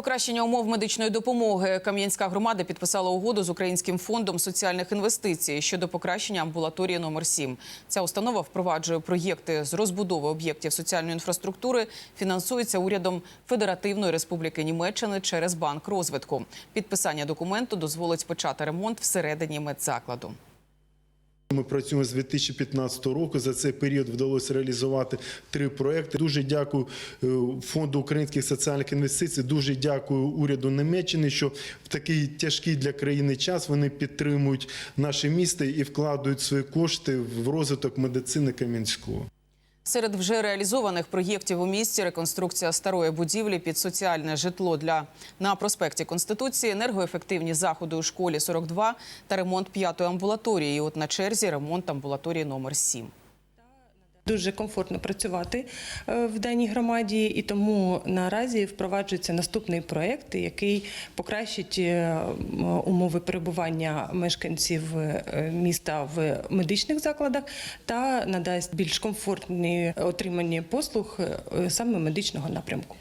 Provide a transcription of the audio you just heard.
Покращення умов медичної допомоги. Кам'янська громада підписала угоду з Українським фондом соціальних інвестицій щодо покращення амбулаторії номер 7 Ця установа впроваджує проєкти з розбудови об'єктів соціальної інфраструктури, фінансується урядом Федеративної Республіки Німеччини через банк розвитку. Підписання документу дозволить почати ремонт всередині медзакладу. Ми працюємо з 2015 року. За цей період вдалося реалізувати три проекти. Дуже дякую е, фонду українських соціальних інвестицій. Дуже дякую уряду Німеччини, що в такий тяжкий для країни час вони підтримують наше місто і вкладають свої кошти в розвиток медицини Кам'янського. Серед вже реалізованих проєктів у місті реконструкція старої будівлі під соціальне житло для на проспекті Конституції, енергоефективні заходи у школі 42 та ремонт п'ятої амбулаторії. І от на черзі ремонт амбулаторії номер 7. Дуже комфортно працювати е, в даній громаді, і тому наразі впроваджується наступний проект, який покращить е, умови перебування мешканців е, міста в медичних закладах та надасть більш комфортні отримання послуг саме медичного напрямку.